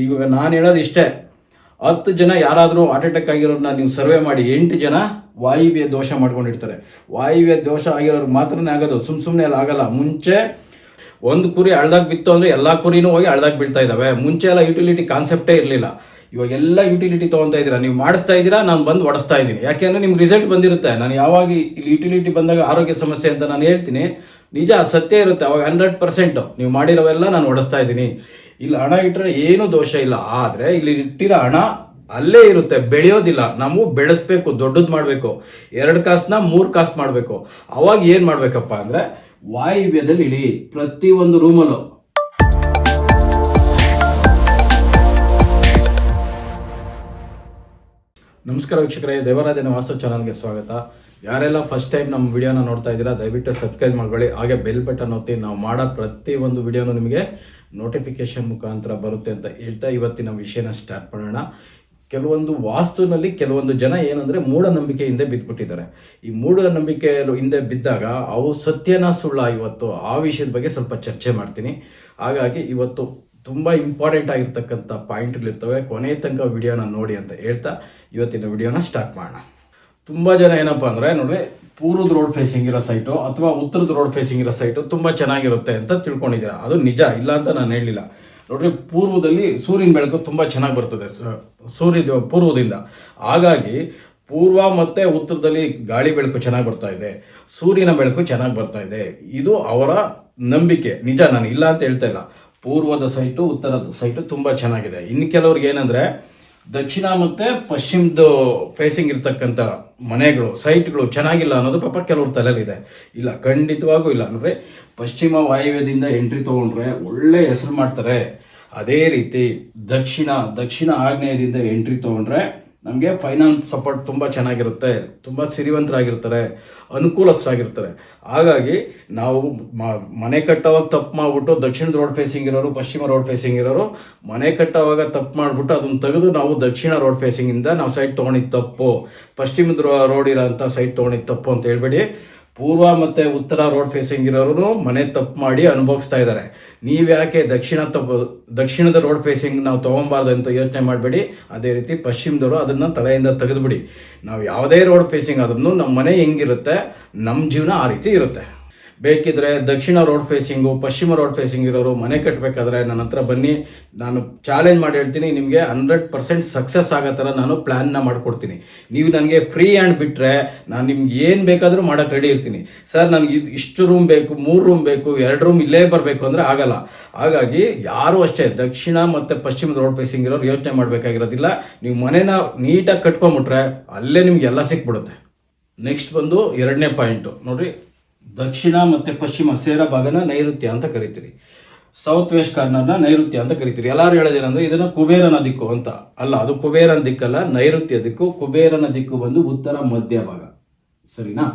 ಇವಾಗ ನಾನು ಹೇಳೋದು ಇಷ್ಟೇ. ಹತ್ತು ಜನ ಯಾರಾದರೂ ಹಾರ್ಟ್ ಅಟ್ಯಾಕ್ ಆಗಿರೋರನ್ನ ನೀವು ಸರ್ವೆ ಮಾಡಿ, ಎಂಟು ಜನ ವಾಯುವ್ಯ ದೋಷ ಮಾಡ್ಕೊಂಡಿರ್ತಾರೆ. ವಾಯುವ್ಯ ದೋಷ ಆಗಿರೋರು ಮಾತ್ರನೇ ಆಗೋದು, ಸುಮ್ ಸುಮ್ಮನೆ ಎಲ್ಲ ಆಗಲ್ಲ. ಮುಂಚೆ ಒಂದು ಕುರಿ ಹಳ್ದಾಗ ಬಿತ್ತು ಅಂದ್ರೆ ಎಲ್ಲ ಕುರಿನೂ ಹೋಗಿ ಹಳ್ದಾಗ ಬೀಳ್ತಾ ಇದಾವೆ. ಮುಂಚೆ ಎಲ್ಲ ಯುಟಿಲಿಟಿ ಕಾನ್ಸೆಪ್ಟೇ ಇರಲಿಲ್ಲ. ಇವಾಗ ಎಲ್ಲ ಯುಟಿಲಿಟಿ ತಗೊಂತಾ ಇದ್ದೀರಾ? ನೀವು ಮಾಡಿಸ್ತಾ ಇದ್ದೀರಾ? ನಾನು ಬಂದು ಒಡಿಸ್ತಾ ಇದ್ದೀನಿ. ಯಾಕೆಂದ್ರೆ ನಿಮ್ಗೆ ರಿಸಲ್ಟ್ ಬಂದಿರುತ್ತೆ. ನಾನು ಯಾವಾಗ ಇಲ್ಲಿ ಯುಟಿಲಿಟಿ ಬಂದಾಗ ಆರೋಗ್ಯ ಸಮಸ್ಯೆ ಅಂತ ನಾನು ಹೇಳ್ತೀನಿ. ನಿಜ ಸತ್ಯ ಇರುತ್ತೆ. ಅವಾಗ ಹಂಡ್ರೆಡ್ ಪರ್ಸೆಂಟ್ ನೀವು ಮಾಡಿರೋವೆಲ್ಲ ನಾನು ಒಡಿಸ್ತಾ ಇದ್ದೀನಿ. ಇಲ್ಲಿ ಹಣ ಇಟ್ಟರೆ ಏನೂ ದೋಷ ಇಲ್ಲ, ಆದ್ರೆ ಇಲ್ಲಿ ಇಟ್ಟಿರೋ ಹಣ ಅಲ್ಲೇ ಇರುತ್ತೆ, ಬೆಳೆಯೋದಿಲ್ಲ. ನಾವು ಬೆಳೆಸ್ಬೇಕು, ದೊಡ್ಡದು ಮಾಡಬೇಕು. ಎರಡು ಕಾಸನ್ನ ಮೂರು ಕಾಸು ಮಾಡಬೇಕು. ಅವಾಗ ಏನು ಮಾಡಬೇಕಪ್ಪ ಅಂದ್ರೆ ವಾಯುವ್ಯದಲ್ಲಿ ಇಡಿ ಪ್ರತಿ ಒಂದು ರೂಮಲ್ಲೂ ನಮಸ್ಕಾರ ವೀಕ್ಷಕರೇ, ದೇವರಾಜನ ವಾಸ್ತು ಚಾನಲ್ಗೆ ಸ್ವಾಗತ. ಯಾರೆಲ್ಲ ಫಸ್ಟ್ ಟೈಮ್ ನಮ್ಮ ವಿಡಿಯೋನ ನೋಡ್ತಾ ಇದ್ದೀರಾ, ದಯವಿಟ್ಟು ಸಬ್ಸ್ಕ್ರೈಬ್ ಮಾಡ್ಕೊಳ್ಳಿ. ಹಾಗೆ ಬೆಲ್ ಬಟನ್ ಒತ್ತಿ, ನಾವು ಮಾಡೋ ಪ್ರತಿ ಒಂದು ವಿಡಿಯೋನು ನಿಮಗೆ ನೋಟಿಫಿಕೇಶನ್ ಮುಖಾಂತರ ಬರುತ್ತೆ ಅಂತ ಹೇಳ್ತಾ ಇವತ್ತಿನ ವಿಷಯನ ಸ್ಟಾರ್ಟ್ ಮಾಡೋಣ. ಕೆಲವೊಂದು ವಾಸ್ತುನಲ್ಲಿ ಕೆಲವೊಂದು ಜನ ಏನಂದ್ರೆ ಮೂಢನಂಬಿಕೆ ಹಿಂದೆ ಬಿದ್ದುಬಿಟ್ಟಿದ್ದಾರೆ ಈ ಮೂಢನಂಬಿಕೆ ಹಿಂದೆ ಬಿದ್ದಾಗ ಅವು ಸತ್ಯನ ಸುಳ್ಳ ಇವತ್ತು. ಆ ವಿಷಯದ ಬಗ್ಗೆ ಸ್ವಲ್ಪ ಚರ್ಚೆ ಮಾಡ್ತೀನಿ. ಹಾಗಾಗಿ ಇವತ್ತು ತುಂಬ ಇಂಪಾರ್ಟೆಂಟ್ ಆಗಿರ್ತಕ್ಕಂಥ ಪಾಯಿಂಟ್ಗಳಿರ್ತವೆ ಕೊನೆ ತನಕ ವಿಡಿಯೋನ ನೋಡಿ ಅಂತ ಹೇಳ್ತಾ ಇವತ್ತಿನ ವಿಡಿಯೋನ ಸ್ಟಾರ್ಟ್ ಮಾಡೋಣ. ತುಂಬ ಜನ ಏನಪ್ಪ ಅಂದರೆ, ನೋಡ್ರಿ, ಪೂರ್ವದ ರೋಡ್ ಫೇಸಿಂಗ್ ಇರೋ ಸೈಟು ಅಥವಾ ಉತ್ತರದ ರೋಡ್ ಫೇಸಿಂಗ್ ಇರೋ ಸೈಟು ತುಂಬ ಚೆನ್ನಾಗಿರುತ್ತೆ ಅಂತ ತಿಳ್ಕೊಂಡಿದ್ದೀರಾ? ಅದು ನಿಜ, ಇಲ್ಲ ಅಂತ ನಾನು ಹೇಳಲಿಲ್ಲ. ನೋಡ್ರಿ, ಪೂರ್ವದಲ್ಲಿ ಸೂರ್ಯನ ಬೆಳಕು ತುಂಬ ಚೆನ್ನಾಗಿ ಬರ್ತದೆ ಸೂರ್ಯ ಪೂರ್ವದಿಂದ. ಹಾಗಾಗಿ, ಪೂರ್ವ ಮತ್ತೆ ಉತ್ತರದಲ್ಲಿ ಗಾಳಿ ಬೆಳಕು ಚೆನ್ನಾಗಿ ಬರ್ತಾ ಇದೆ, ಸೂರ್ಯನ ಬೆಳಕು ಚೆನ್ನಾಗಿ ಬರ್ತಾ ಇದೆ. ಇದು ಅವರ ನಂಬಿಕೆ. ನಿಜ, ನಾನು ಇಲ್ಲ ಅಂತ ಹೇಳ್ತಾ ಇಲ್ಲ. ಪೂರ್ವದ ಸೈಟು ಉತ್ತರದ ಸೈಟು ತುಂಬ ಚೆನ್ನಾಗಿದೆ. ಇನ್ನು ಕೆಲವ್ರಿಗೆ ಏನಂದ್ರೆ ದಕ್ಷಿಣ ಮತ್ತೆ ಪಶ್ಚಿಮದ ಫೇಸಿಂಗ್ ಇರ್ತಕ್ಕಂಥ ಮನೆಗಳು ಸೈಟ್ಗಳು ಚೆನ್ನಾಗಿಲ್ಲ ಅನ್ನೋದು ಪಾಪ ಕೆಲವ್ರ ತಲೆಯಲ್ಲಿದೆ. ಇಲ್ಲ, ಖಂಡಿತವಾಗೂ ಇಲ್ಲ. ಅಂದ್ರೆ ಪಶ್ಚಿಮ ವಾಯುವ್ಯದಿಂದ ಎಂಟ್ರಿ ತಗೊಂಡ್ರೆ ಒಳ್ಳೆ ಹೆಸರು ಮಾಡ್ತಾರೆ. ಅದೇ ರೀತಿ ದಕ್ಷಿಣ ದಕ್ಷಿಣ ಆಗ್ನೇಯದಿಂದ ಎಂಟ್ರಿ ತಗೊಂಡ್ರೆ ನಮಗೆ ಫೈನಾನ್ಸ್ ಸಪೋರ್ಟ್ ತುಂಬ ಚೆನ್ನಾಗಿರುತ್ತೆ, ತುಂಬ ಸಿರಿವಂತರಾಗಿರ್ತಾರೆ, ಅನುಕೂಲಸ್ಥರಾಗಿರ್ತಾರೆ. ಹಾಗಾಗಿ ನಾವು ಮನೆ ಕಟ್ಟೋವಾಗ ತಪ್ಪು ಮಾಡಿಬಿಟ್ಟು ದಕ್ಷಿಣದ ರೋಡ್ ಫೇಸಿಂಗ್ ಇರೋರು, ಪಶ್ಚಿಮ ರೋಡ್ ಫೇಸಿಂಗ್ ಇರೋರು, ಮನೆ ಕಟ್ಟೋವಾಗ ತಪ್ಪು ಮಾಡಿಬಿಟ್ಟು ಅದನ್ನು ತೆಗೆದು ನಾವು ದಕ್ಷಿಣ ರೋಡ್ ಫೇಸಿಂಗಿಂದ ನಾವು ಸೈಟ್ ತೊಗೊಂಡಿದ್ದು ತಪ್ಪು. ಪಶ್ಚಿಮದ ರೋಡ್ ಇರೋಂಥ ಸೈಟ್ ತೊಗೊಂಡಿದ್ದು ತಪ್ಪು ಅಂತ ಹೇಳ್ಬೇಡಿ. ಪೂರ್ವ ಮತ್ತೆ ಉತ್ತರ ರೋಡ್ ಫೇಸಿಂಗ್ ಇರೋರು ಮನೆ ತಪ್ಪು ಮಾಡಿ ಅನುಭವಿಸ್ತಾ ಇದ್ದಾರೆ. ನೀವ್ ಯಾಕೆ ದಕ್ಷಿಣ ತಪ್ಪು, ದಕ್ಷಿಣದ ರೋಡ್ ಫೇಸಿಂಗ್ ನಾವು ತಗೊಬಾರ್ದು ಅಂತ ಯೋಚನೆ ಮಾಡಬೇಡಿ. ಅದೇ ರೀತಿ ಪಶ್ಚಿಮದವರು ಅದನ್ನ ತಲೆಯಿಂದ ತೆಗೆದುಬಿಡಿ. ನಾವು ಯಾವುದೇ ರೋಡ್ ಫೇಸಿಂಗ್ ಆದ್ರೂ ನಮ್ಮ ಮನೆ ಹೆಂಗಿರುತ್ತೆ ನಮ್ಮ ಜೀವನ ಆ ರೀತಿ ಇರುತ್ತೆ. ಬೇಕಿದ್ರೆ ದಕ್ಷಿಣ ರೋಡ್ ಫೇಸಿಂಗು ಪಶ್ಚಿಮ ರೋಡ್ ಫೇಸಿಂಗ್ ಇರೋರು ಮನೆ ಕಟ್ಟಬೇಕಾದ್ರೆ ನನ್ನ ಹತ್ರ ಬನ್ನಿ. ನಾನು ಚಾಲೆಂಜ್ ಮಾಡಿ ಹೇಳ್ತೀನಿ, ನಿಮಗೆ ಹಂಡ್ರೆಡ್ ಪರ್ಸೆಂಟ್ ಸಕ್ಸಸ್ ಆಗೋ ಥರ ನಾನು ಪ್ಲ್ಯಾನ್ನ ಮಾಡ್ಕೊಡ್ತೀನಿ. ನೀವು ನನಗೆ ಫ್ರೀ ಹ್ಯಾಂಡ್ ಬಿಟ್ಟರೆ ನಾನು ನಿಮ್ಗೆ ಏನು ಬೇಕಾದರೂ ಮಾಡೋಕೆ ರೆಡಿ ಇರ್ತೀನಿ. ಸರ್ ನನಗೆ ಇದು ಇಷ್ಟು ರೂಮ್ ಬೇಕು, ಮೂರು ರೂಮ್ ಬೇಕು, ಎರಡು ರೂಮ್ ಇಲ್ಲೇ ಬರಬೇಕು ಅಂದರೆ ಆಗಲ್ಲ. ಹಾಗಾಗಿ ಯಾರು ಅಷ್ಟೇ ದಕ್ಷಿಣ ಮತ್ತು ಪಶ್ಚಿಮದ ರೋಡ್ ಫೇಸಿಂಗ್ ಇರೋರು ಯೋಚನೆ ಮಾಡಬೇಕಾಗಿರೋದಿಲ್ಲ. ನೀವು ಮನೇನ ನೀಟಾಗಿ ಕಟ್ಕೊಂಬಿಟ್ರೆ ಅಲ್ಲೇ ನಿಮ್ಗೆ ಎಲ್ಲ ಸಿಕ್ಬಿಡುತ್ತೆ. ನೆಕ್ಸ್ಟ್ ಬಂದು ಎರಡನೇ ಪಾಯಿಂಟು ನೋಡ್ರಿ. ದಕ್ಷಿಣ ಮತ್ತೆ ಪಶ್ಚಿಮ ಸೇರ ಭಾಗನ ನೈಋತ್ಯ ಅಂತ ಕರಿತೀರಿ. ಸೌತ್ ವೆಸ್ಟ್ ಕಾರ್ನರ್ನ ನೈಋತ್ಯ ಅಂತ ಕರಿತೀರಿ. ಎಲ್ಲರೂ ಹೇಳೋದೇನಂದ್ರೆ ಇದನ್ನ ಕುಬೇರನ ದಿಕ್ಕು ಅಂತ. ಅಲ್ಲ, ಅದು ಕುಬೇರನ ದಿಕ್ಕಲ್ಲ, ನೈಋತ್ಯ ದಿಕ್ಕು. ಕುಬೇರನ ದಿಕ್ಕು ಬಂದು ಉತ್ತರ ಮಧ್ಯ ಭಾಗ. ಸರಿನಾ?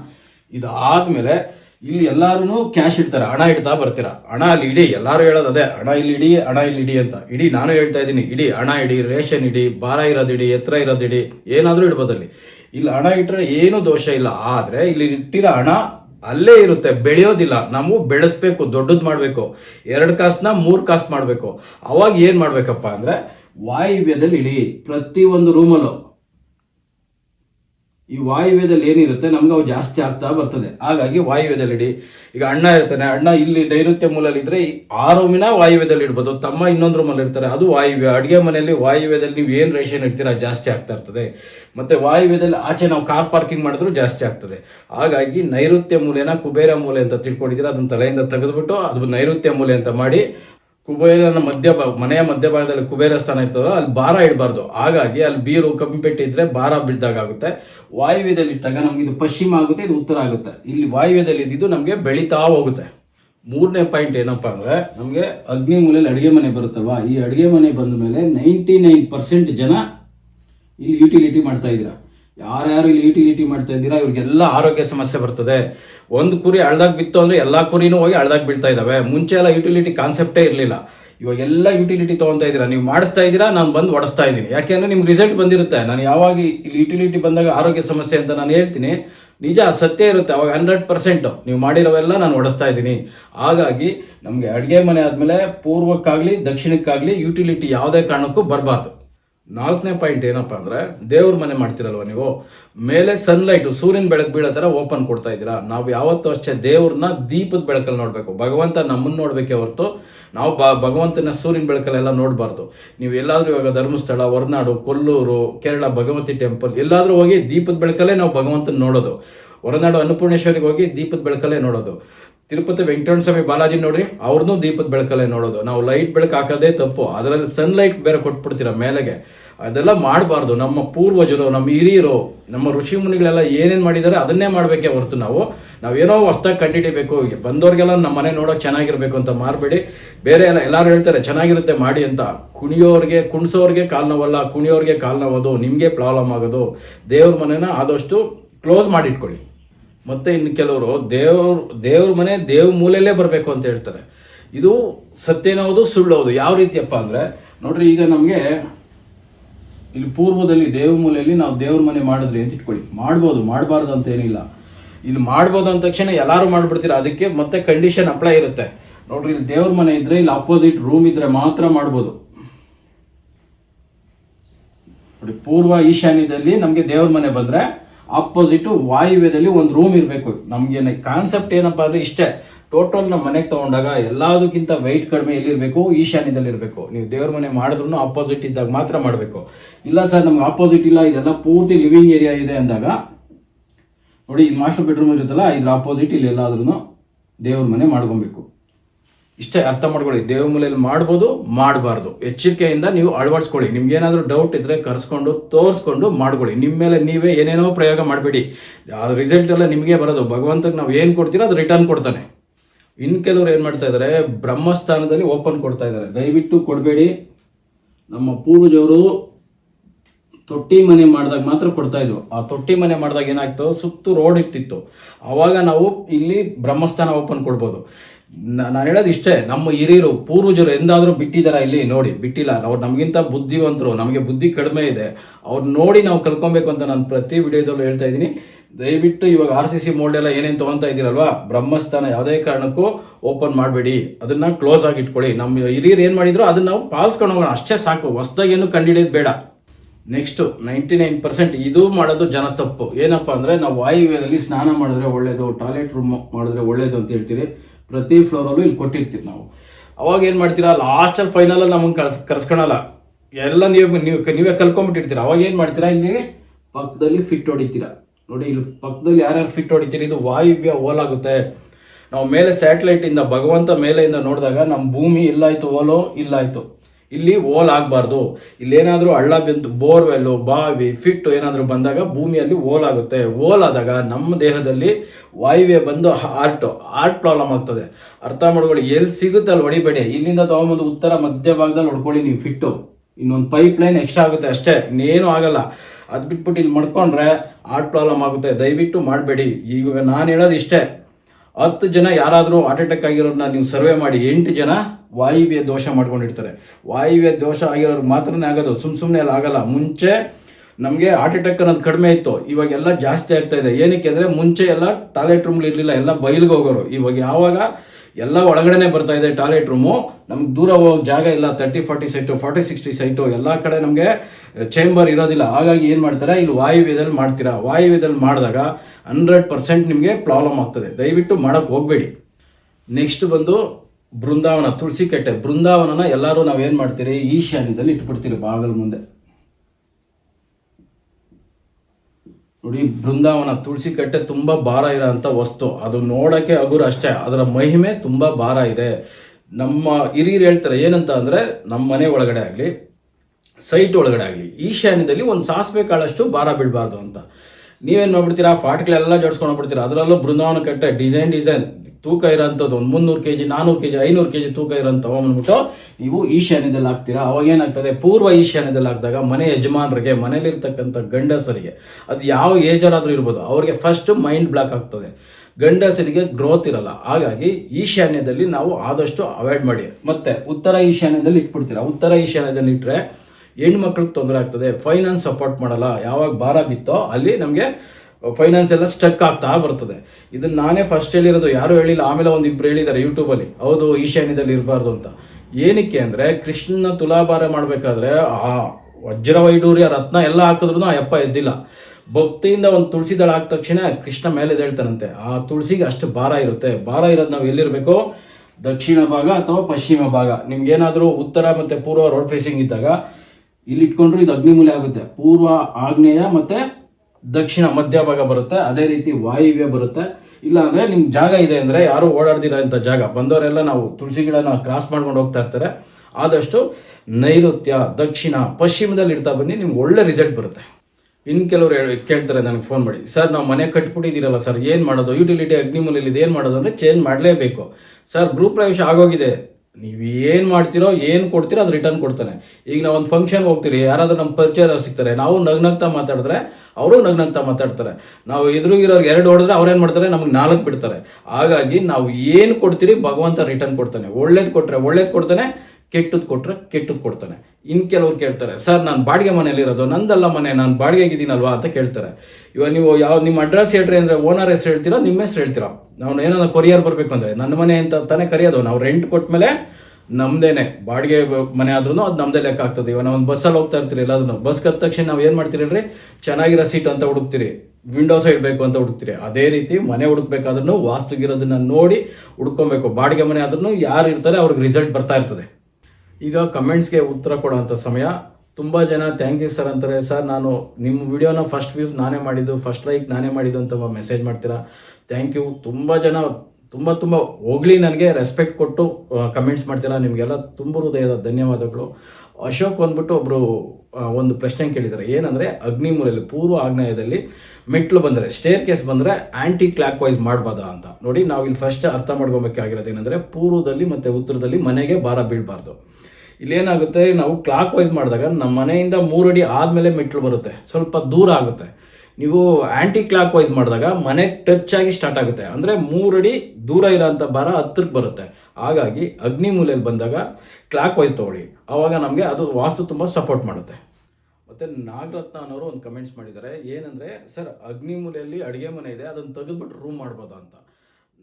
ಇದು ಆದ್ಮೇಲೆ ಇಲ್ಲಿ ಎಲ್ಲಾರು ಕ್ಯಾಶ್ ಇಡ್ತಾರೆ. ಹಣ ಇಡ್ತಾ ಬರ್ತೀರಾ? ಹಣ ಅಲ್ಲಿ ಇಡಿ. ಎಲ್ಲಾರು ಹೇಳೋದು ಅದೇ ಹಣ ಇಲ್ಲಿ ಇಡಿ, ಹಣ ಇಲ್ಲಿ ಇಡಿ ಅಂತ. ಇಡಿ ನಾನು ಹೇಳ್ತಾ ಇದ್ದೀನಿ, ಇಡಿ ಹಣ ಇಡಿ, ರೇಷನ್ ಇಡಿ, ಭಾರ ಇರೋದು ಇಡಿ, ಎತ್ತರ ಇರೋದು ಇಡಿ. ಏನಾದರೂ ಇಡ್ಬೋದಲ್ಲಿ ಇಲ್ಲಿ ಹಣ ಇಟ್ಟರೆ ಏನೂ ದೋಷ ಇಲ್ಲ. ಆದ್ರೆ ಇಲ್ಲಿ ಇಟ್ಟಿರೋ ಹಣ ಅಲ್ಲೇ ಇರುತ್ತೆ, ಬೆಳೆಯೋದಿಲ್ಲ. ನಾವು ಬೆಳೆಸ್ಬೇಕು, ದೊಡ್ಡದು ಮಾಡಬೇಕು. ಎರಡು ಕಾಸನ್ನ ಮೂರು ಕಾಸು ಮಾಡಬೇಕು. ಅವಾಗ ಏನು ಮಾಡಬೇಕಪ್ಪ ಅಂದ್ರೆ ವಾಯುವ್ಯದಲ್ಲಿ ಇಡೀ ಪ್ರತಿ ಒಂದು ರೂಮಲ್ಲೂ ಈ ವಾಯುವ್ಯದಲ್ಲಿ ಏನಿರುತ್ತೆ? ನಮ್ಗೆ ಅವು ಜಾಸ್ತಿ ಆಗ್ತಾ ಬರ್ತದೆ. ಹಾಗಾಗಿ ವಾಯುವ್ಯದಲ್ಲಿ ಇಡಿ ಈಗ ಅಣ್ಣ ಇರ್ತಾನೆ. ಅಣ್ಣ ಇಲ್ಲಿ ನೈಋತ್ಯ ಮೂಲಲ್ಲಿ ಇದ್ರೆ ಆ ರೂಮಿನ ವಾಯುವ್ಯದಲ್ಲಿ ಇಡ್ಬೋದು. ತಮ್ಮ ಇನ್ನೊಂದು ರೂಮಲ್ಲಿ ಇರ್ತಾರೆ. ಅದು ವಾಯುವ್ಯ. ಅಡುಗೆ ಮನೆಯಲ್ಲಿ ವಾಯುವ್ಯದಲ್ಲಿ ನೀವು ಏನು ರೇಷನ್ ಇಡ್ತೀರಾ? ಜಾಸ್ತಿ ಆಗ್ತಾ ಇರ್ತದೆ. ಮತ್ತೆ ವಾಯುವ್ಯದಲ್ಲಿ ಆಚೆ ನಾವು ಕಾರ್ ಪಾರ್ಕಿಂಗ್ ಮಾಡಿದ್ರು ಜಾಸ್ತಿ ಆಗ್ತದೆ. ಹಾಗಾಗಿ ನೈಋತ್ಯ ಮೂಲೆನ ಕುಬೇರ ಮೂಲೆ ಅಂತ ತಿಳ್ಕೊಂಡಿದ್ದೀರಾ? ಅದನ್ನ ತಲೆಯಿಂದ ತೆಗೆದುಬಿಟ್ಟು ಅದು ನೈಋತ್ಯ ಮೂಲೆ ಅಂತ ಮಾಡಿ ಕುಬೇರನ ಮಧ್ಯ ಮನೆಯ ಮಧ್ಯಭಾಗದಲ್ಲಿ ಕುಬೇರ ಸ್ಥಾನ ಇರ್ತದೋ, ಅಲ್ಲಿ ಭಾರ ಇಡಬಾರ್ದು. ಹಾಗಾಗಿ ಅಲ್ಲಿ ಬೀರು ಇದ್ರೆ ಭಾರ ಬಿದ್ದಾಗ ಆಗುತ್ತೆ ವಾಯುವ್ಯದಲ್ಲಿ ಇಟ್ಟಾಗ ನಮ್ಗೆ ಇದು ಪಶ್ಚಿಮ ಆಗುತ್ತೆ, ಇದು ಉತ್ತರ ಆಗುತ್ತೆ. ಇಲ್ಲಿ ವಾಯುವ್ಯದಲ್ಲಿ ಇದ್ದಿದ್ದು ನಮಗೆ ಬೆಳೀತಾ ಹೋಗುತ್ತೆ. ಮೂರನೇ ಪಾಯಿಂಟ್ ಏನಪ್ಪಾ ಅಂದ್ರೆ, ನಮಗೆ ಅಗ್ನಿ ಮೂಲೆಯಲ್ಲಿ ಅಡುಗೆ ಮನೆ ಬರುತ್ತಲ್ವಾ? ಈ ಅಡುಗೆ ಮನೆ ಬಂದ ಮೇಲೆ ನೈಂಟಿ ನೈನ್ ಪರ್ಸೆಂಟ್ ಜನ ಇಲ್ಲಿ ಯುಟಿಲಿಟಿ ಮಾಡ್ತಾ ಇದ್ದೀರಾ. ಯಾರ್ಯಾರು ಇಲ್ಲಿ ಯುಟಿಲಿಟಿ ಮಾಡ್ತಾ ಇದ್ದೀರಾ, ಇವ್ರಿಗೆಲ್ಲ ಆರೋಗ್ಯ ಸಮಸ್ಯೆ ಬರ್ತದೆ. ಒಂದು ಕುರಿ ಅಳ್ದಾಗ ಬಿತ್ತು ಅಂದ್ರೆ ಎಲ್ಲಾ ಕುರಿನೂ ಹೋಗಿ ಅಳ್ದಾಗ ಬೀಳ್ತಾ ಇದಾವೆ. ಮುಂಚೆ ಎಲ್ಲ ಯುಟಿಲಿಟಿ ಕಾನ್ಸೆಪ್ಟೇ ಇರಲಿಲ್ಲ. ಇವಾಗ ಎಲ್ಲ ಯುಟಿಲಿಟಿ ತಗೊಂತಾ ಇದ್ದೀರಾ. ನೀವು ಮಾಡಿಸ್ತಾ ಇದ್ದೀರಾ, ನಾನು ಬಂದು ಒಡಿಸ್ತಾ ಇದ್ದೀನಿ. ಯಾಕೆಂದ್ರೆ ನಿಮ್ಗೆ ರಿಸಲ್ಟ್ ಬಂದಿರುತ್ತೆ. ನಾನು ಯಾವಾಗ ಇಲ್ಲಿ ಯುಟಿಲಿಟಿ ಬಂದಾಗ ಆರೋಗ್ಯ ಸಮಸ್ಯೆ ಅಂತ ನಾನು ಹೇಳ್ತೀನಿ. ನಿಜ, ಸತ್ಯ ಇರುತ್ತೆ. ಅವಾಗ ಹಂಡ್ರೆಡ್ ಪರ್ಸೆಂಟ್ ನೀವು ಮಾಡಿರೋವೆಲ್ಲ ನಾನು ಒಡಿಸ್ತಾ ಇದ್ದೀನಿ. ಹಾಗಾಗಿ ನಮಗೆ ಅಡುಗೆ ಮನೆ ಆದಮೇಲೆ ಪೂರ್ವಕ್ಕಾಗಲಿ, ದಕ್ಷಿಣಕ್ಕಾಗಲಿ ಯುಟಿಲಿಟಿ ಯಾವುದೇ ಕಾರಣಕ್ಕೂ ಬರಬಾರ್ದು. ನಾಲ್ಕನೇ ಪಾಯಿಂಟ್ ಏನಪ್ಪ ಅಂದ್ರೆ, ದೇವ್ರ ಮನೆ ಮಾಡ್ತಿರಲ್ವ ನೀವು? ಮೇಲೆ ಸನ್ಲೈಟ್ ಸೂರ್ಯನ ಬೆಳಕು ಬೀಳೋ ತರ ಓಪನ್ ಕೊಡ್ತಾ ಇದ್ದೀರಾ? ನಾವು ಯಾವತ್ತೂ ಅಷ್ಟೇ ದೇವ್ರನ್ನ ದೀಪದ ಬೆಳಕಲ್ಲಿ ನೋಡ್ಬೇಕು. ಭಗವಂತ ನಮ್ಮನ್ನ ನೋಡ್ಬೇಕೇ ಹೊರತು ನಾವು ಬ ಭಗವಂತನ ಸೂರ್ಯನ ಬೆಳಕಲ್ಲೆಲ್ಲ ನೋಡಬಾರ್ದು. ನೀವು ಎಲ್ಲಾದ್ರೂ ಇವಾಗ ಧರ್ಮಸ್ಥಳ, ಹೊರನಾಡು, ಕೊಲ್ಲೂರು, ಕೇರಳ, ಭಗವತಿ ಟೆಂಪಲ್ ಎಲ್ಲಾದ್ರೂ ಹೋಗಿ ದೀಪದ ಬೆಳಕಲ್ಲೇ ನಾವು ಭಗವಂತನ ನೋಡೋದು. ಹೊರನಾಡು ಅನ್ನಪೂರ್ಣೇಶ್ವರಿಗೆ ಹೋಗಿ ದೀಪದ ಬೆಳಕಲ್ಲೇ ನೋಡೋದು. ತಿರುಪತಿ ವೆಂಕಟರಮಣ ಸ್ವಾಮಿ ಬಾಲಾಜಿ ನೋಡ್ರಿ, ಅವ್ರನ್ನೂ ದೀಪದ ಬೆಳಕಲ್ಲೇ ನೋಡೋದು. ನಾವು ಲೈಟ್ ಬೆಳಕು ಹಾಕೋದೇ ತಪ್ಪು. ಅದರಲ್ಲಿ ಸನ್ಲೈಟ್ ಬೇರೆ ಕೊಟ್ಬಿಡ್ತೀರ ಮೇಲೆಗೆ. ಅದೆಲ್ಲ ಮಾಡಬಾರ್ದು. ನಮ್ಮ ಪೂರ್ವಜರು, ನಮ್ಮ ಹಿರಿಯರು, ನಮ್ಮ ಋಷಿ ಮುನಿಗಳೆಲ್ಲ ಏನೇನು ಮಾಡಿದ್ದಾರೆ ಅದನ್ನೇ ಮಾಡಬೇಕೇ ಹೊರತು ನಾವು. ನಾವೇನೋ ಹೊಸ್ದಾಗಿ ಕಂಡುಹಿಡಿಬೇಕು ಬಂದವ್ರಿಗೆಲ್ಲ ನಮ್ಮ ಮನೆ ನೋಡೋಕೆ ಚೆನ್ನಾಗಿರ್ಬೇಕು ಅಂತ ಮಾರಬೇಡಿ. ಬೇರೆ ಎಲ್ಲ ಎಲ್ಲರೂ ಹೇಳ್ತಾರೆ, ಚೆನ್ನಾಗಿರುತ್ತೆ, ಮಾಡಿ ಅಂತ. ಕುಣಿಯೋರಿಗೆ, ಕುಣಿಸೋರಿಗೆ ಕಾಲು ನೋವಲ್ಲ, ಕುಣಿಯೋರಿಗೆ ಕಾಲು ನೋವೋದು, ನಿಮಗೆ ಪ್ರಾಬ್ಲಮ್ ಆಗೋದು. ದೇವ್ರ ಮನೆನ ಆದಷ್ಟು ಕ್ಲೋಸ್ ಮಾಡಿಟ್ಕೊಳ್ಳಿ. ಮತ್ತೆ ಇನ್ನು ಕೆಲವರು ದೇವ್ರ ದೇವ್ರ ಮನೆ ದೇವ್ರ ಮೂಲೆಯಲ್ಲೇ ಬರಬೇಕು ಅಂತ ಹೇಳ್ತಾರೆ. ಇದು ಸತ್ಯನವುದು ಸುಳ್ಳೋದು ಯಾವ ರೀತಿಯಪ್ಪ ಅಂದ್ರೆ, ನೋಡ್ರಿ, ಈಗ ನಮಗೆ ಇಲ್ಲಿ ಪೂರ್ವದಲ್ಲಿ ದೇವ್ರ ಮೂಲೆಯಲ್ಲಿ ನಾವು ದೇವ್ರ ಮನೆ ಮಾಡಿದ್ರಿ ಅಂತ ಇಟ್ಕೊಳ್ಳಿ. ಮಾಡ್ಬೋದು, ಮಾಡಬಾರ್ದು ಅಂತ ಏನಿಲ್ಲ. ಇಲ್ಲಿ ಮಾಡ್ಬೋದು ಅಂದ ತಕ್ಷಣ ಎಲ್ಲರೂ ಮಾಡ್ಬಿಡ್ತೀರ? ಅದಕ್ಕೆ ಮತ್ತೆ ಕಂಡೀಷನ್ ಅಪ್ಲೈ ಇರುತ್ತೆ. ನೋಡ್ರಿ, ಇಲ್ಲಿ ದೇವ್ರ ಮನೆ ಇದ್ರೆ ಇಲ್ಲಿ ಅಪೋಸಿಟ್ ರೂಮ್ ಇದ್ರೆ ಮಾತ್ರ ಮಾಡ್ಬೋದು. ನೋಡಿ, ಪೂರ್ವ ಈಶಾನ್ಯದಲ್ಲಿ ನಮಗೆ ದೇವ್ರ ಮನೆ ಬಂದ್ರೆ ಆಪೋಸಿಟ್ ವಾಯುವ್ಯದಲ್ಲಿ ಒಂದು ರೂಮ್ ಇರಬೇಕು. ನಮ್ಗೆ ಕಾನ್ಸೆಪ್ಟ್ ಏನಪ್ಪಾ ಅಂದ್ರೆ ಇಷ್ಟೇ. ಟೋಟಲ್ ನಮ್ಮ ಮನೆಗೆ ತಗೊಂಡಾಗ ಎಲ್ಲದಕ್ಕಿಂತ ವೈಟ್ ಕಡಿಮೆ ಎಲ್ಲಿರಬೇಕು? ಈಶಾನ್ಯದಲ್ಲಿ ಇರಬೇಕು ನೀವು ದೇವ್ರ ಮನೆ ಮಾಡಿದ್ರು ಆಪೋಸಿಟ್ ಇದ್ದಾಗ ಮಾತ್ರ ಮಾಡಬೇಕು. ಇಲ್ಲ ಸರ್, ನಮ್ಗೆ ಆಪೋಸಿಟ್ ಇಲ್ಲ, ಇದೆಲ್ಲ ಪೂರ್ತಿ ಲಿವಿಂಗ್ ಏರಿಯಾ ಇದೆ ಅಂದಾಗ, ನೋಡಿ ಇದು ಮಾಸ್ಟರ್ ಬೆಡ್ರೂಮ್ ಇರುತ್ತಲ್ಲ, ಇದ್ರ ಆಪೋಸಿಟ್ ಇಲ್ಲಿ ಎಲ್ಲಾದ್ರೂ ದೇವ್ರ ಮನೆ ಮಾಡ್ಕೊಬೇಕು. ಇಷ್ಟೇ ಅರ್ಥ ಮಾಡ್ಕೊಳ್ಳಿ. ದೇವ್ರ ಮೂಲೆಯಲ್ಲಿ ಮಾಡ್ಬೋದು, ಮಾಡಬಾರ್ದು. ಎಚ್ಚರಿಕೆಯಿಂದ ನೀವು ಅಳವಡಿಸ್ಕೊಳ್ಳಿ. ನಿಮ್ಗೆ ಏನಾದರೂ ಡೌಟ್ ಇದ್ರೆ ಕರೆಸ್ಕೊಂಡು, ತೋರಿಸ್ಕೊಂಡು ಮಾಡ್ಕೊಳ್ಳಿ. ನಿಮ್ಮ ಮೇಲೆ ನೀವೇ ಏನೇನೋ ಪ್ರಯೋಗ ಮಾಡಬೇಡಿ. ಆ ರಿಸಲ್ಟ್ ಎಲ್ಲ ನಿಮಗೆ ಬರೋದು. ಭಗವಂತಕ್ಕೆ ನಾವು ಏನು ಕೊಡ್ತೀರೋ ಅದು ರಿಟರ್ನ್ ಕೊಡ್ತಾನೆ. ಇನ್ನು ಕೆಲವರು ಏನು ಮಾಡ್ತಾ ಇದ್ದಾರೆ ಬ್ರಹ್ಮಸ್ಥಾನದಲ್ಲಿ ಓಪನ್ ಕೊಡ್ತಾ ಇದ್ದಾರೆ ದಯವಿಟ್ಟು ಕೊಡಬೇಡಿ. ನಮ್ಮ ಪೂರ್ವಜವರು ತೊಟ್ಟಿ ಮನೆ ಮಾಡಿದಾಗ ಮಾತ್ರ ಕೊಡ್ತಾ ಇದ್ರು. ಆ ತೊಟ್ಟಿ ಮನೆ ಮಾಡಿದಾಗ ಏನಾಗ್ತದೆ ಸುತ್ತು ರೋಡ್ ಇರ್ತಿತ್ತು. ಅವಾಗ ನಾವು ಇಲ್ಲಿ ಬ್ರಹ್ಮಸ್ಥಾನ ಓಪನ್ ಕೊಡ್ಬೋದು. ನಾನು ಹೇಳೋದು ಇಷ್ಟೇ, ನಮ್ಮ ಹಿರಿಯರು, ಪೂರ್ವಜರು ಎಂದಾದರೂ ಬಿಟ್ಟಿದಾರ ಇಲ್ಲಿ ನೋಡಿ, ಬಿಟ್ಟಿಲ್ಲ. ಅವ್ರು ನಮಗಿಂತ ಬುದ್ಧಿವಂತರು, ನಮಗೆ ಬುದ್ಧಿ ಕಡಿಮೆ ಇದೆ. ಅವ್ರು ನೋಡಿ ನಾವು ಕಲ್ಕೊಬೇಕು ಅಂತ ನಾನು ಪ್ರತಿ ವಿಡಿಯೋದಲ್ಲೂ ಹೇಳ್ತಾ ಇದ್ದೀನಿ. ದಯವಿಟ್ಟು ಇವಾಗ ಆರ್ ಸಿ ಸಿ ಮೋಲ್ಡ್ ಎಲ್ಲ ಏನೇನು ತೊಗೊತಾ ಇದ್ದೀರಲ್ವಾ, ಬ್ರಹ್ಮಸ್ಥಾನ ಯಾವುದೇ ಕಾರಣಕ್ಕೂ ಓಪನ್ ಮಾಡಬೇಡಿ. ಅದನ್ನ ಕ್ಲೋಸ್ ಆಗಿ ಇಟ್ಕೊಳ್ಳಿ. ನಮ್ಮ ಹಿರಿಯರು ಏನು ಮಾಡಿದ್ರು, ಅದನ್ನ ನಾವು ಪಾಲಿಸ್ಕೊಂಡು ಹೋಗೋಣ. ಅಷ್ಟೇ ಸಾಕು. ಹೊಸ್ದಾಗಿ ಏನು ಕಂಡುಹಿಡಿಯೋದು ಬೇಡ. ನೆಕ್ಸ್ಟ್, ನೈಂಟಿ ನೈನ್ ಪರ್ಸೆಂಟ್ ಇದು ಮಾಡೋದು ಜನ ತಪ್ಪು. ಏನಪ್ಪಾ ಅಂದ್ರೆ, ನಾವು ವಾಯುವ್ಯದಲ್ಲಿ ಸ್ನಾನ ಮಾಡಿದ್ರೆ ಒಳ್ಳೇದು, ಟಾಯ್ಲೆಟ್ ರೂಮ್ ಮಾಡಿದ್ರೆ ಒಳ್ಳೇದು ಅಂತ ಹೇಳ್ತೀವಿ ಪ್ರತಿ ಫ್ಲೋರಲ್ಲೂ ಇಲ್ಲಿ ಕೊಟ್ಟಿರ್ತೀವಿ ನಾವು. ಅವಾಗ ಏನು ಮಾಡ್ತೀರಾ? ಲಾಸ್ಟಲ್ಲಿ ಫೈನಲಲ್ಲಿ ನಮಗೆ ಕಳ್ಸ್ ಕರ್ಸ್ಕೊಳಲ್ಲ. ಎಲ್ಲ ನೀವು ನೀವು, ನೀವೇ ಕಲ್ಕೊಂಡ್ಬಿಟ್ಟಿರ್ತೀರ ಅವಾಗ ಏನು ಮಾಡ್ತೀರಾ ಇಲ್ಲಿ? ಪಕ್ಕದಲ್ಲಿ ಫಿಟ್ ಹೊಡಿತೀರ. ನೋಡಿ, ಇಲ್ಲಿ ಪಕ್ಕದಲ್ಲಿ ಯಾರ್ಯಾರು ಫಿಟ್ ಹೊಡಿತೀರಿ? ಇದು ವಾಯುವ್ಯ ಓಲಾಗುತ್ತೆ ನಾವು ಮೇಲೆ ಸ್ಯಾಟಲೈಟ್ ಇಂದ, ಭಗವಂತ ಮೇಲೆಯಿಂದ ನೋಡಿದಾಗ ನಮ್ಮ ಭೂಮಿ ಇಲ್ಲಾಯ್ತು, ಓಲೋ, ಇಲ್ಲಾಯ್ತು. ಇಲ್ಲಿ ಓಲ್ ಆಗಬಾರ್ದು. ಇಲ್ಲೇನಾದರೂ ಹಳ್ಳ ಬಿದ್ದು ಬೋರ್ವೆಲ್ಲು, ಬಾವಿ, ಫಿಟ್ಟು ಏನಾದರೂ ಬಂದಾಗ ಭೂಮಿಯಲ್ಲಿ ಓಲ್ ಆಗುತ್ತೆ. ಓಲ್ ಆದಾಗ ನಮ್ಮ ದೇಹದಲ್ಲಿ ವಾಯುವೆ ಬಂದು ಹಾರ್ಟ್ ಹಾರ್ಟ್ ಪ್ರಾಬ್ಲಮ್ ಆಗ್ತದೆ. ಅರ್ಥ ಮಾಡ್ಕೊಳ್ಳಿ, ಎಲ್ಲಿ ಸಿಗುತ್ತೆ ಅಲ್ಲಿ ಹೊಡಿಬೇಡಿ. ಇಲ್ಲಿಂದ ತಗೊಂಬಂದು ಉತ್ತರ ಮಧ್ಯ ಭಾಗದಲ್ಲಿ ಹೊಡ್ಕೊಳ್ಳಿ ನೀವು ಫಿಟ್ಟು. ಇನ್ನೊಂದು ಪೈಪ್ ಲೈನ್ ಎಕ್ಸ್ಟ್ರಾ ಆಗುತ್ತೆ ಅಷ್ಟೇ. ಇನ್ನೇನು ಆಗಲ್ಲ. ಅದು ಬಿಟ್ಬಿಟ್ಟು ಇಲ್ಲಿ ಮಡ್ಕೊಂಡ್ರೆ ಹಾರ್ಟ್ ಪ್ರಾಬ್ಲಮ್ ಆಗುತ್ತೆ. ದಯವಿಟ್ಟು ಮಾಡಬೇಡಿ. ಈಗ ನಾನು ಹೇಳೋದು ಇಷ್ಟೇ. ಹತ್ತು ಜನ ಯಾರಾದರೂ ಹಾರ್ಟ್ ಅಟ್ಯಾಕ್ ಆಗಿರೋದನ್ನ ನೀವು ಸರ್ವೆ ಮಾಡಿ, ಎಂಟು ಜನ ವಾಯುವ್ಯ ದೋಷ ಮಾಡ್ಕೊಂಡಿರ್ತಾರೆ. ವಾಯುವ್ಯ ದೋಷ ಆಗಿರೋರು ಮಾತ್ರನೇ ಆಗೋದು, ಸುಮ್ ಸುಮ್ಮನೆ ಆಗಲ್ಲ. ಮುಂಚೆ ನಮಗೆ ಹಾರ್ಟ್ ಅಟ್ಯಾಕ್ ಅನ್ನೋದು ಕಡಿಮೆ ಇತ್ತು. ಇವಾಗ ಎಲ್ಲ ಜಾಸ್ತಿ ಆಗ್ತಾ ಇದೆ. ಏನಕ್ಕೆ ಅಂದರೆ ಮುಂಚೆ ಎಲ್ಲ ಟಾಯ್ಲೆಟ್ ರೂಮ್ಗಳು ಇರಲಿಲ್ಲ, ಎಲ್ಲ ಬಯಲಿಗೆ ಹೋಗೋರು. ಇವಾಗ ಯಾವಾಗ ಎಲ್ಲ ಒಳಗಡೆ ಬರ್ತಾ ಇದೆ ಟಾಯ್ಲೆಟ್ ರೂಮು ನಮ್ಗೆ ದೂರ ಹೋಗೋ ಜಾಗ ಇಲ್ಲ. Thirty forty site forty sixty site ಎಲ್ಲ ಕಡೆ ನಮಗೆ ಚೇಂಬರ್ ಇರೋದಿಲ್ಲ. ಹಾಗಾಗಿ ಏನು ಮಾಡ್ತಾರೆ? ಇಲ್ಲಿ ವಾಯುವ್ಯದಲ್ಲಿ ಮಾಡ್ತೀರಾ? ವಾಯುವ್ಯದಲ್ಲಿ ಮಾಡಿದಾಗ ಹಂಡ್ರೆಡ್ ಪರ್ಸೆಂಟ್ ನಿಮಗೆ ಪ್ರಾಬ್ಲಮ್ ಆಗ್ತದೆ. ದಯವಿಟ್ಟು ಮಾಡೋಕ್ಕೆ ಹೋಗಬೇಡಿ. ನೆಕ್ಸ್ಟ್ ಬಂದು ಬೃಂದಾವನ ತುಳಸಿ ಕಟ್ಟೆ ಬೃಂದಾವನನ ಎಲ್ಲರೂ ನಾವೇನು ಮಾಡ್ತೀರಿ? ಈಶಾನ್ಯದಲ್ಲಿ ಇಟ್ಬಿಡ್ತೀರಿ ಬಾಗಲ ಮುಂದೆ. ನೋಡಿ, ಬೃಂದಾವನ ತುಳಸಿ ಕಟ್ಟೆ ತುಂಬ ಭಾರ ಇರೋಂಥ ವಸ್ತು. ಅದು ನೋಡಕ್ಕೆ ಅಗುರು ಅಷ್ಟೇ. ಅದರ ಮಹಿಮೆ ತುಂಬಾ ಭಾರ ಇದೆ. ನಮ್ಮ ಹಿರಿಯರು ಹೇಳ್ತಾರೆ, ಏನಂತ ಅಂದರೆ, ನಮ್ಮ ಮನೆ ಒಳಗಡೆ ಆಗಲಿ ಸೈಟ್ ಒಳಗಡೆ ಆಗಲಿ, ಈಶಾನ್ಯದಲ್ಲಿ ಒಂದು ಸಾಸಿವೆ ಕಾಳಷ್ಟು ಭಾರ ಬಿಡಬಾರ್ದು ಅಂತ. ನೀವೇನು ನೋಡ್ಬಿಡ್ತೀರಾ ಫಾಟ್ಗಳೆಲ್ಲ ಜೋಡಿಸ್ಕೊಂಡು ಹೋಗ್ಬಿಡ್ತೀರಾ? ಅದರಲ್ಲೂ ಬೃಂದಾವನ ಕಟ್ಟೆ, ಡಿಸೈನ್ ಡಿಸೈನ್. ತೂಕ ಇರೋಂಥದ್ದು ಒಂದು ಮುನ್ನೂರು ಕೆಜಿ, ನಾನೂರು ಕೆಜಿ, ಐನೂರು ಕೆಜಿ ತೂಕ ಇರೋಂಥ ಬಂದ್ಬಿಟ್ಟು ನೀವು ಈಶಾನ್ಯದಲ್ಲಿ ಹಾಕ್ತೀರಾ ಅವಾಗ ಏನಾಗ್ತದೆ? ಪೂರ್ವ ಈಶಾನ್ಯದಲ್ಲಿ ಹಾಕಿದಾಗ ಮನೆ ಯಜಮಾನರಿಗೆ, ಮನೇಲಿರ್ತಕ್ಕಂಥ ಗಂಡಸರಿಗೆ, ಅದು ಯಾವ ಏಜರಾದರೂ ಇರ್ಬೋದು, ಅವರಿಗೆ ಫಸ್ಟ್ ಮೈಂಡ್ ಬ್ಲಾಕ್ ಆಗ್ತದೆ. ಗಂಡಸರಿಗೆ ಗ್ರೋತ್ ಇರಲ್ಲ. ಹಾಗಾಗಿ ಈಶಾನ್ಯದಲ್ಲಿ ನಾವು ಆದಷ್ಟು ಅವಾಯ್ಡ್ ಮಾಡಿ. ಮತ್ತೆ ಉತ್ತರ ಈಶಾನ್ಯದಲ್ಲಿ ಇಟ್ಬಿಡ್ತೀರಾ? ಉತ್ತರ ಈಶಾನ್ಯದಲ್ಲಿ ಇಟ್ಟರೆ ಹೆಣ್ಮಕ್ಳಿಗೆ ತೊಂದರೆ ಆಗ್ತದೆ ಫೈನಾನ್ಸ್ ಸಪೋರ್ಟ್ ಮಾಡಲ್ಲ. ಯಾವಾಗ ಭಾರ ಬಿತ್ತೋ, ಅಲ್ಲಿ ನಮಗೆ ಫೈನಾನ್ಸ್ ಎಲ್ಲ ಸ್ಟಕ್ ಆಗ್ತಾ ಬರ್ತದೆ. ಇದನ್ನ ನಾನೇ ಫಸ್ಟ್ ಹೇಳಿರೋದು, ಯಾರು ಹೇಳಿಲ್ಲ, ಆಮೇಲೆ ಒಂದು ಇಬ್ರು ಹೇಳಿದ್ದಾರೆ ಯೂಟ್ಯೂಬಲ್ಲಿ ಹೌದು, ಈಶಾನ್ಯದಲ್ಲಿ ಇರಬಾರ್ದು ಅಂತ. ಏನಕ್ಕೆ ಅಂದ್ರೆ, ಕೃಷ್ಣನ ತುಲಾಭಾರ ಮಾಡ್ಬೇಕಾದ್ರೆ, ಆ ವಜ್ರ ವೈಡೂರ್ಯ ರತ್ನ ಎಲ್ಲ ಹಾಕಿದ್ರು ಆ ಯಪ್ಪ ಎದ್ದಿಲ್ಲ. ಭಕ್ತಿಯಿಂದ ಒಂದು ತುಳಸಿ ದಳ ತಕ್ಷಣ ಕೃಷ್ಣ ಮೇಲೆ ಹೇಳ್ತಾರಂತೆ ಆ ತುಳಸಿಗೆ ಅಷ್ಟು ಭಾರ ಇರುತ್ತೆ. ಭಾರ ಇರೋದು ನಾವು ಎಲ್ಲಿರ್ಬೇಕು? ದಕ್ಷಿಣ ಭಾಗ ಅಥವಾ ಪಶ್ಚಿಮ ಭಾಗ. ನಿಮ್ಗೆ ಏನಾದರೂ ಉತ್ತರ ಮತ್ತೆ ಪೂರ್ವ ರೋಡ್ ಫೇಸಿಂಗ್ ಇದ್ದಾಗ ಇಲ್ಲಿ ಇಟ್ಕೊಂಡ್ರು ಇದು ಅಗ್ನಿಮೂಲೆ ಆಗುತ್ತೆ. ಪೂರ್ವ ಆಗ್ನೇಯ ಮತ್ತೆ ದಕ್ಷಿಣ ಮಧ್ಯಭಾಗ ಬರುತ್ತೆ, ಅದೇ ರೀತಿ ವಾಯುವ್ಯ ಬರುತ್ತೆ. ಇಲ್ಲ ಅಂದ್ರೆ ನಿಮ್ ಜಾಗ ಇದೆ ಅಂದ್ರೆ ಯಾರು ಓಡಾಡ್ದಿರೋ ಅಂತ ಜಾಗ. ಬಂದವರೆಲ್ಲ ನಾವು ತುಳಸಿ ಗಿಡನ ಕ್ರಾಸ್ ಮಾಡ್ಕೊಂಡು ಹೋಗ್ತಾ ಇರ್ತಾರೆ. ಆದಷ್ಟು ನೈಋತ್ಯ, ದಕ್ಷಿಣ, ಪಶ್ಚಿಮದಲ್ಲಿ ಇಡ್ತಾ ಬನ್ನಿ, ನಿಮ್ಗೆ ಒಳ್ಳೆ ರಿಸಲ್ಟ್ ಬರುತ್ತೆ. ಇನ್ ಕೆಲವರು ಕೇಳ್ತಾರೆ, ನನಗೆ ಫೋನ್ ಮಾಡಿ. ಸರ್, ನಾವು ಮನೆ ಕಟ್ಬಿಟ್ಟಿದ್ದೀರಲ್ಲ ಸರ್, ಏನು ಮಾಡೋದು? ಯುಟಿಲಿಟಿ ಅಗ್ನಿಮೂಲೆಯಲ್ಲಿ ಇದು, ಏನು ಮಾಡೋದು? ಅಂದ್ರೆ, ಚೇಂಜ್ ಮಾಡಲೇಬೇಕು. ಸರ್, ಗೃಹ ಪ್ರವೇಶ ಆಗೋಗಿದೆ. ನೀವು ಏನು ಮಾಡ್ತೀರೋ, ಏನು ಕೊಡ್ತೀರೋ ಅದು ರಿಟರ್ನ್ ಕೊಡ್ತಾನೆ. ಈಗ ನಾವು ಒಂದು ಫಂಕ್ಷನ್ ಹೋಗ್ತೀರಿ, ಯಾರಾದರೂ ನಮ್ಮ ಪರಿಚಯ ಸಿಗ್ತಾರೆ, ನಾವು ನಗ್ನಗ್ತಾ ಮಾತಾಡಿದ್ರೆ ಅವರು ನಗ್ನಗ್ತಾ ಮಾತಾಡ್ತಾರೆ. ನಾವು ಎದುರುಗಿರೋರ್ಗೆ ಎರಡು ಹೊಡೆದ್ರೆ ಅವ್ರೇನು ಮಾಡ್ತಾರೆ, ನಮ್ಗೆ ನಾಲ್ಕು ಬಿಡ್ತಾರೆ. ಹಾಗಾಗಿ ನಾವು ಏನು ಕೊಡ್ತೀರಿ ಭಗವಂತ ರಿಟರ್ನ್ ಕೊಡ್ತಾನೆ. ಒಳ್ಳೇದು ಕೊಟ್ಟರೆ ಒಳ್ಳೇದು ಕೊಡ್ತಾನೆ ಕೆಟ್ಟದ್ ಕೊಟ್ಟರೆ ಕೆಟ್ಟದ್ದು ಕೊಡ್ತಾನೆ. ಇನ್ ಕೆಲವ್ರು ಕೇಳ್ತಾರೆ, ಸರ್, ನಾನು ಬಾಡಿಗೆ ಮನೇಲಿ ಇರೋದು ನಂದಲ್ಲ ಮನೆ, ನಾನು ಬಾಡಿಗೆಗಿದ್ದೀನಲ್ವಾ ಅಂತ ಕೇಳ್ತಾರೆ. ಇವಾಗ ನೀವು ಯಾವ, ನಿಮ್ಮ ಅಡ್ರೆಸ್ ಹೇಳ್ರಿ ಅಂದ್ರೆ ಓನರ್ ಹೆಸರು ಹೇಳ್ತೀರಾ, ನಿಮ್ಮ ಹೆಸರು ಹೇಳ್ತೀರಾ? ನಾನು ಏನಾದ್ರು ಕೊರಿಯರ್ ಬರಬೇಕು ಅಂದ್ರೆ, ನನ್ನ ಮನೆ ಅಂತ ತಾನೇ ಕರೆಯೋದು, ನಾವು ರೆಂಟ್ ಕೊಟ್ಮೇಲೆ ನಮ್ದೇನೆ, ಬಾಡಿಗೆ ಮನೆ ಆದ್ರೂ ಅದು ನಮ್ದೇ ಲೆಕ್ಕ ಆಗ್ತದೆ. ಇವಾಗ ನಾವು ಒಂದು ಬಸ್ಸಲ್ಲಿ ಹೋಗ್ತಾ ಇರ್ತೀರಿ ಎಲ್ಲಾದ್ರೂ ಬಸ್ ಕದ ತಕ್ಷಣ ನಾವು ಏನು ಮಾಡ್ತೀರಿ ಹೇಳ್ರಿ? ಚೆನ್ನಾಗಿರೋ ಸೀಟ್ ಅಂತ ಹುಡುಕ್ತೀರಿ, ವಿಂಡೋ ಸೈಡ್ ಬೇಕು ಅಂತ ಹುಡುಕ್ತೀರಿ. ಅದೇ ರೀತಿ ಮನೆ ಹುಡುಕ್ಬೇಕಾದ್ರೂ ವಾಸ್ತುಗಿರೋದನ್ನ ನೋಡಿ ಹುಡ್ಕೊಬೇಕು. ಬಾಡಿಗೆ ಮನೆ ಆದ್ರೂ ಯಾರು ಇರ್ತಾರೆ ಅವ್ರಿಗೆ ರಿಸಲ್ಟ್ ಬರ್ತಾ ಇರ್ತದೆ. ಈಗ ಕಮೆಂಟ್ಸ್ಗೆ ಉತ್ತರ ಕೊಡುವಂಥ ಸಮಯ. ತುಂಬ ಜನ ಥ್ಯಾಂಕ್ ಯು ಸರ್ ಅಂತಾರೆ. ಸರ್ ನಾನು ನಿಮ್ಮ ವಿಡಿಯೋನ ಫಸ್ಟ್ ವ್ಯೂಸ್ ನಾನೇ ಮಾಡಿದ್ದು ಫಸ್ಟ್ ಲೈಕ್ ನಾನೇ ಮಾಡಿದ್ದು ಅಂತ ಮೆಸೇಜ್ ಮಾಡ್ತೀರಾ? ಥ್ಯಾಂಕ್ ಯು ತುಂಬ ಜನ, ತುಂಬ ತುಂಬ ಹೋಗ್ಲಿ ನನಗೆ ರೆಸ್ಪೆಕ್ಟ್ ಕೊಟ್ಟು ಕಮೆಂಟ್ಸ್ ಮಾಡ್ತೀರಾ? ನಿಮಗೆಲ್ಲ ತುಂಬ ಹೃದಯದ ಧನ್ಯವಾದಗಳು. ಅಶೋಕ್ ಅಂದ್ಬಿಟ್ಟು ಒಬ್ಬರು ಒಂದು ಪ್ರಶ್ನೆ ಕೇಳಿದ್ದಾರೆ. ಏನಂದ್ರೆ, ಅಗ್ನಿಮೂಲೆಯಲ್ಲಿ, ಪೂರ್ವ ಆಗ್ನೇಯದಲ್ಲಿ ಮೆಟ್ಲು ಬಂದರೆ ಸ್ಟೇರ್ ಕೇಸ್ ಬಂದರೆ ಆ್ಯಂಟಿ ಕ್ಲಾಕ್ ವೈಸ್ ಮಾಡ್ಬೋದಾ ಅಂತ. ನೋಡಿ ನಾವು ಇಲ್ಲಿ ಫಸ್ಟ್ ಅರ್ಥ ಮಾಡ್ಕೊಬೇಕಾಗಿರೋದು ಏನಂದರೆ, ಪೂರ್ವದಲ್ಲಿ ಮತ್ತು ಉತ್ತರದಲ್ಲಿ ಮನೆಗೆ ಭಾರ ಬೀಳಬಾರ್ದು. ಇಲ್ಲೇನಾಗುತ್ತೆ, ನಾವು ಕ್ಲಾಕ್ ವೈಸ್ ಮಾಡಿದಾಗ ನಮ್ಮ ಮನೆಯಿಂದ ಮೂರಡಿ ಆದ್ಮೇಲೆ ಮೆಟ್ಲು ಬರುತ್ತೆ. ಸ್ವಲ್ಪ ದೂರ ಆಗುತ್ತೆ. ನೀವು ಆ್ಯಂಟಿ ಕ್ಲಾಕ್ ವೈಸ್ ಮಾಡಿದಾಗ ಮನೆ ಟಚ್ ಆಗಿ ಸ್ಟಾರ್ಟ್ ಆಗುತ್ತೆ. ಅಂದ್ರೆ ಮೂರಡಿ ದೂರ ಇರೋಂಥ ಭಾರ ಹತ್ತಿರಕ್ಕೆ ಬರುತ್ತೆ. ಹಾಗಾಗಿ ಅಗ್ನಿ ಮೂಲೆಯಲ್ಲಿ ಬಂದಾಗ ಕ್ಲಾಕ್ ವೈಸ್ ತೊಗೊಳ್ಳಿ. ಆವಾಗ ನಮಗೆ ಅದು ವಾಸ್ತು ತುಂಬ ಸಪೋರ್ಟ್ ಮಾಡುತ್ತೆ. ಮತ್ತೆ ನಾಗರತ್ನ ಅನ್ನೋರು ಒಂದು ಕಮೆಂಟ್ಸ್ ಮಾಡಿದ್ದಾರೆ. ಏನಂದ್ರೆ, ಸರ್, ಅಗ್ನಿ ಮೂಲೆಯಲ್ಲಿ ಅಡುಗೆ ಮನೆ ಇದೆ, ಅದನ್ನ ತೆಗೆದುಬಿಟ್ಟು ರೂಮ್ ಮಾಡ್ಬೋದಾ ಅಂತ.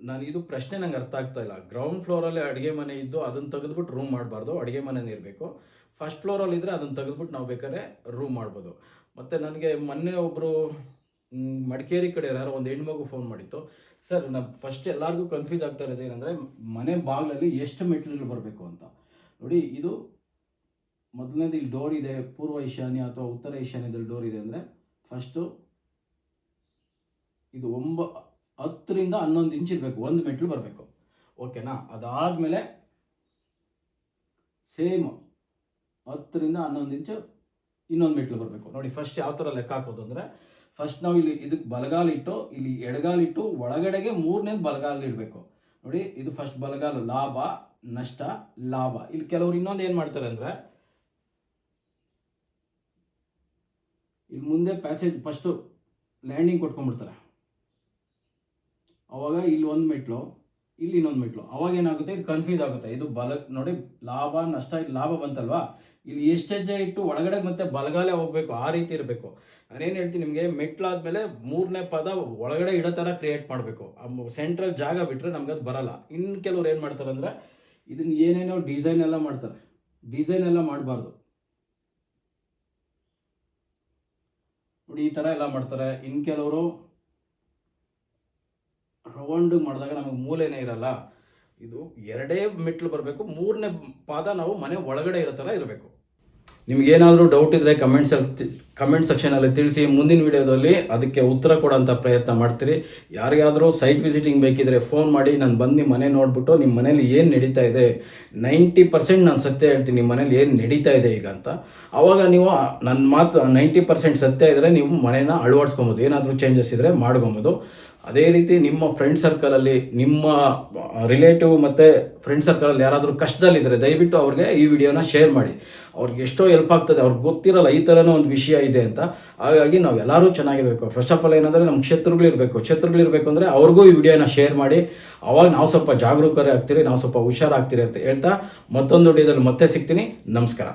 ನಾನು ಇದು ಪ್ರಶ್ನೆ ನಂಗೆ ಅರ್ಥ ಆಗ್ತಾ ಇಲ್ಲ. ಗ್ರೌಂಡ್ ಫ್ಲೋರಲ್ಲಿ ಅಡುಗೆ ಮನೆ ಇದ್ದು ಅದನ್ನ ತೆಗೆದ್ಬಿಟ್ಟು ರೂಮ್ ಮಾಡಬಾರ್ದು, ಅಡುಗೆ ಮನೆನೇ ಇರಬೇಕು ಫಸ್ಟ್ ಫ್ಲೋರಲ್ಲಿ ಇದ್ರೆ ಅದನ್ನ ತೆಗೆದ್ಬಿಟ್ಟು ನಾವು ಬೇಕಾದ್ರೆ ರೂಮ್ ಮಾಡ್ಬೋದು. ಮತ್ತೆ ನನಗೆ ಮೊನ್ನೆ ಒಬ್ಬರು ಮಡಿಕೇರಿ ಕಡೆ ಯಾರೋ ಒಂದು ಹೆಣ್ಮಗು ಫೋನ್ ಮಾಡಿತ್ತು. ಸರ್ ನಾನು ಫಸ್ಟ್ ಎಲ್ಲರಿಗೂ ಕನ್ಫ್ಯೂಸ್ ಆಗ್ತಾ ಇರೋದು ಏನಂದ್ರೆ, ಮನೆ ಬಾಗಿಲಲ್ಲಿ ಎಷ್ಟು ಮೆಟೀರಿಯಲ್ ಬರಬೇಕು ಅಂತ. ನೋಡಿ, ಇದು ಮೊದಲನೇದು ಇಲ್ಲಿ ಡೋರ್ ಇದೆ, ಪೂರ್ವ ಈಶಾನ್ಯ ಅಥವಾ ಉತ್ತರ ಈಶಾನ್ಯದಲ್ಲಿ ಡೋರ್ ಇದೆ ಅಂದರೆ ಫಸ್ಟು ಇದು ಒಂಬ ಹತ್ತರಿಂದ ಹನ್ನೊಂದು ಇಂಚ್ ಇರಬೇಕು, ಒಂದು ಮೆಟ್ಲು ಬರಬೇಕು. ಓಕೆನಾ ಅದಾದಮೇಲೆ ಸೇಮ್ ಹತ್ತರಿಂದ ಹನ್ನೊಂದು ಇಂಚು ಇನ್ನೊಂದು ಮೆಟ್ಲು ಬರಬೇಕು. ನೋಡಿ ಫಸ್ಟ್ ಯಾವ ಥರ ಲೆಕ್ಕ ಹಾಕೋದು ಅಂದರೆ ಫಸ್ಟ್ ನಾವು ಇಲ್ಲಿ ಇದಕ್ಕೆ ಬಲಗಾಲಿಟ್ಟು ಇಲ್ಲಿ ಎಡಗಾಲಿಟ್ಟು ಒಳಗಡೆಗೆ ಮೂರನೇ ಬಲಗಾಲ ಇಡಬೇಕು. ನೋಡಿ, ಇದು ಫಸ್ಟ್ ಬಲಗಾಲು, ಲಾಭ, ನಷ್ಟ, ಲಾಭ. ಇಲ್ಲಿ ಕೆಲವರು ಇನ್ನೊಂದು ಏನು ಮಾಡ್ತಾರೆ ಅಂದರೆ, ಇಲ್ಲಿ ಮುಂದೆ ಪ್ಯಾಸೇಜ್ ಫಸ್ಟು ಲ್ಯಾಂಡಿಂಗ್ ಕೊಟ್ಕೊಂಡ್ಬಿಡ್ತಾರೆ. ಅವಾಗ ಇಲ್ಲಿ ಒಂದು ಮೆಟ್ಲು, ಇಲ್ಲಿ ಇನ್ನೊಂದು ಮೆಟ್ಲು. ಅವಾಗ ಏನಾಗುತ್ತೆ? ಇದು ಕನ್ಫ್ಯೂಸ್ ಆಗುತ್ತೆ. ಇದು ಬಲ ನೋಡಿ, ಲಾಭ, ನಷ್ಟ, ಲಾಭ ಬಂತಲ್ವಾ? ಇಲ್ಲಿ ಎಷ್ಟು ಹೆಜ್ಜೆ ಇಟ್ಟು ಒಳಗಡೆ ಮತ್ತೆ ಬಲಗಾಲೆ ಹೋಗ್ಬೇಕು, ಆ ರೀತಿ ಇರಬೇಕು. ನಾನೇನು ಹೇಳ್ತೀನಿ ನಿಮಗೆ ಮೆಟ್ಲಾದ್ಮೇಲೆ ಮೂರನೇ ಪದ ಒಳಗಡೆ ಇಡೋ ಥರ ಕ್ರಿಯೇಟ್ ಮಾಡಬೇಕು. ಸೆಂಟ್ರಲ್ ಜಾಗ ಬಿಟ್ಟರೆ ನಮ್ಗೆ ಅದು ಬರಲ್ಲ. ಇನ್ನು ಕೆಲವ್ರು ಏನು ಮಾಡ್ತಾರೆ ಅಂದರೆ ಇದನ್ನ ಏನೇನೋ ಡಿಸೈನ್ ಎಲ್ಲ ಮಾಡ್ತಾರೆ. ಡಿಸೈನ್ ಎಲ್ಲ ಮಾಡಬಾರ್ದು. ನೋಡಿ, ಈ ಥರ ಎಲ್ಲ ಮಾಡ್ತಾರೆ. ಇನ್ನು ಕೆಲವರು ರೌಂಡ್ ಮಾಡಿದಾಗ ನಮಗೆ ಮೂಲೆನೇ ಇರಲ್ಲ. ಇದು ಎರಡೇ ಮೆಟ್ಲು ಬರಬೇಕು, ಮೂರನೇ ಪಾದ ನಾವು ಮನೆ ಒಳಗಡೆ ಇರೋ ಥರ ಇರಬೇಕು. ನಿಮ್ಗೇನಾದರೂ ಡೌಟ್ ಇದ್ದರೆ ಕಮೆಂಟ್ಸ್ ಕಮೆಂಟ್ ಸೆಕ್ಷನಲ್ಲಿ ತಿಳಿಸಿ, ಮುಂದಿನ ವಿಡಿಯೋದಲ್ಲಿ ಅದಕ್ಕೆ ಉತ್ತರ ಕೊಡೋಂಥ ಪ್ರಯತ್ನ ಮಾಡ್ತೀರಿ. ಯಾರಿಗಾದರೂ ಸೈಟ್ ವಿಸಿಟಿಂಗ್ ಬೇಕಿದ್ರೆ ಫೋನ್ ಮಾಡಿ, ನಾನು ಬಂದು ನಿಮ್ಮ ಮನೆ ನೋಡಿಬಿಟ್ಟು ನಿಮ್ಮ ಮನೇಲಿ ಏನು ನಡೀತಾ ಇದೆ ನೈಂಟಿ ಪರ್ಸೆಂಟ್ ನಾನು ಸತ್ಯ ಹೇಳ್ತೀನಿ ನಿಮ್ಮ ಮನೇಲಿ ಏನು ನಡೀತಾ ಇದೆ ಈಗ ಅಂತ. ಆವಾಗ ನೀವು ನನ್ನ ಮಾತು ನೈಂಟಿ ಪರ್ಸೆಂಟ್ ಸತ್ಯ ಇದ್ದರೆ ನೀವು ಮನೇನ ಅಳವಡಿಸ್ಕೊಬೋದು, ಏನಾದರೂ ಚೇಂಜಸ್ ಇದ್ದರೆ ಮಾಡ್ಕೊಬೋದು. ಅದೇ ರೀತಿ ನಿಮ್ಮ ಫ್ರೆಂಡ್ ಸರ್ಕಲಲ್ಲಿ ನಿಮ್ಮ ರಿಲೇಟಿವ್ ಮತ್ತು ಫ್ರೆಂಡ್ ಸರ್ಕಲಲ್ಲಿ ಯಾರಾದರೂ ಕಷ್ಟದಲ್ಲಿದ್ದರೆ ದಯವಿಟ್ಟು ಅವ್ರಿಗೆ ಈ ವಿಡಿಯೋನ ಶೇರ್ ಮಾಡಿ. ಅವ್ರಿಗೆ ಎಷ್ಟೋ ಹೆಲ್ಪ್ ಆಗ್ತದೆ. ಅವ್ರಿಗೆ ಗೊತ್ತಿರಲ್ಲ ಈ ಥರನೂ ಒಂದು ವಿಷಯ ಇದೆ ಅಂತ. ಹಾಗಾಗಿ ನಾವು ಎಲ್ಲರೂ ಚೆನ್ನಾಗಿರಬೇಕು. ಫಸ್ಟ್ ಆಫ್ ಆಲ್ ಏನಂದರೆ ನಮ್ಮ ಕ್ಷೇತ್ರಗಳಿರಬೇಕು ಕ್ಷೇತ್ರಗಳಿರಬೇಕು ಅಂದರೆ ಅವ್ರಿಗೂ ಈ ವಿಡಿಯೋನ ಶೇರ್ ಮಾಡಿ. ಅವಾಗ ನಾವು ಸ್ವಲ್ಪ ಜಾಗರೂಕರೇ ಆಗ್ತೀರಿ ನಾವು ಸ್ವಲ್ಪ ಹುಷಾರಾಗ್ತೀರಿ ಅಂತ ಹೇಳ್ತಾ ಮತ್ತೊಂದು ವಿಡಿಯೋದಲ್ಲಿ ಮತ್ತೆ ಸಿಗ್ತೀನಿ. ನಮಸ್ಕಾರ.